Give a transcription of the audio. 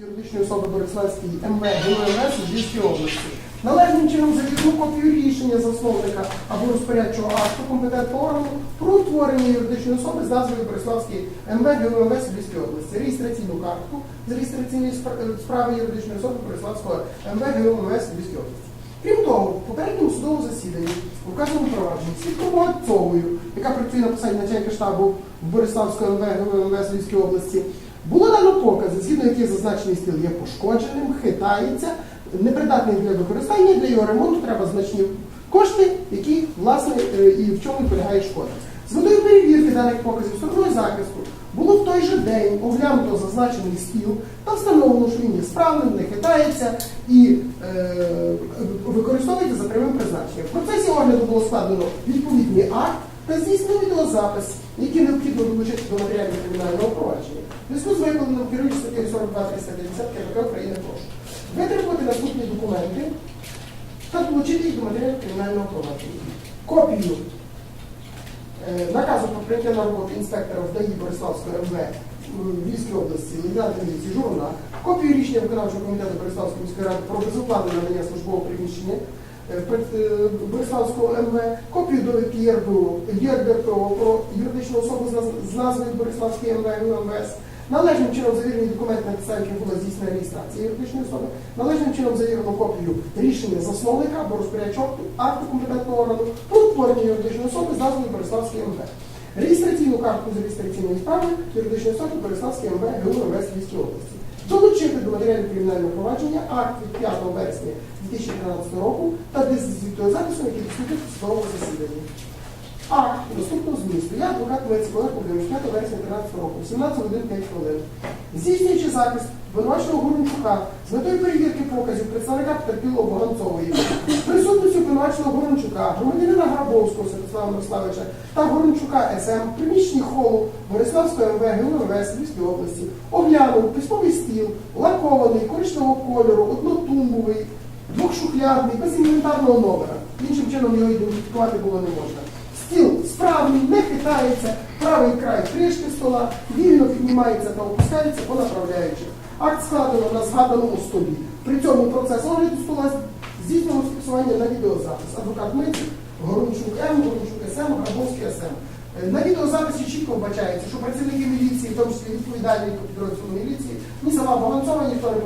юридичної особи Бориславській МВ ГУМС Львівській області. Належним чином завірну копію рішення засновника або розпорядчого акту компетентного органу про утворення юридичної особи з назвою Бориславський МВ ГУМС Львівській області. Реєстраційну картку з реєстраційної справи юридичної особи Бориславського МВ ГУМС Львівській області. Крім того, в попередньому судовому засіданні у вказаному провадженні свідком Молодцовою, яка працює на посаді начальника штабу в Бориславського МВ ГУМС Львівської області, було дано покази, згідно яких зазначений стіл є пошкодженим, хитається, непридатний для використання, для його ремонту треба значні кошти, які власне е, і в чому полягає шкода. З метою перевірки даних показів стороною захисту було в той же день оглянуто зазначений стіл та встановлено, що він є справним, не хитається і е, використовується за прямим призначенням. В процесі огляду було складено відповідний акт та здійснено відеозапис, який необхідно долучити до матеріалів кримінального провадження. Зв'язку з виконаним керуючи статтею 42 350 КПК України прошу витребувати наступні документи та долучити їх до матеріалів кримінального провадження. Копію Е, наказу про прийняття на роботу інспектора в ДАІ Бориславської МВ Львівській області, лейтенанта міліції Журуна, копію рішення виконавчого комітету Бориславської міської ради про безоплатне надання службового приміщення Бориславського МВ, копію довідки ЄРБУ, ЄРДРПО про юридичну особу з наз- назвою Бориславський МВ УМВС, належним чином завірені документи на підставі яких була здійснена реєстрація юридичної особи, належним чином завірено копію рішення засновника або розпорядчого акту компетентного органу про утворення юридичної особи з назвою Бориславський МВ. Реєстраційну картку з реєстраційної справи юридичної особи Бориславський МВ ГУ МВС Львівської області. До матеріалів кримінального провадження акт від 5 вересня 2013 року та диск з відеозаписом, який доступний в судовому засіданні. Акт наступного змісту. Я адвокат Мець Олег 5 вересня 2013 року, 17 годин 5 хвилин. Здійснюючи захист обвинуваченого Горончука з метою перевірки показів представника потерпілого Воганцової, присутності обвинуваченого Горончука, громадянина Грабовського Святослава Мирославича та Горончука СМ приміщенні холу Бориславського МВ ГУМВС Львівської області оглянув письмовий стіл, лакований, коричневого кольору, однотумбовий, двохшухлядний, без інвентарного номера. Іншим чином його ідентифікувати було не можна. Стіл справний, не хитається, правий край кришки стола, вільно піднімається та опускається по направляючих. Акт складено на згаданому столі. При цьому процес огляду стола здійснено фіксування на відеозапис. Адвокат Миць, Горончук М, Горончук СМ, Грабовський СМ. На відеозаписі чітко вбачається, що працівники міліції, в тому числі відповідальні по підрозділу міліції, ні сама балансовані, ніхто не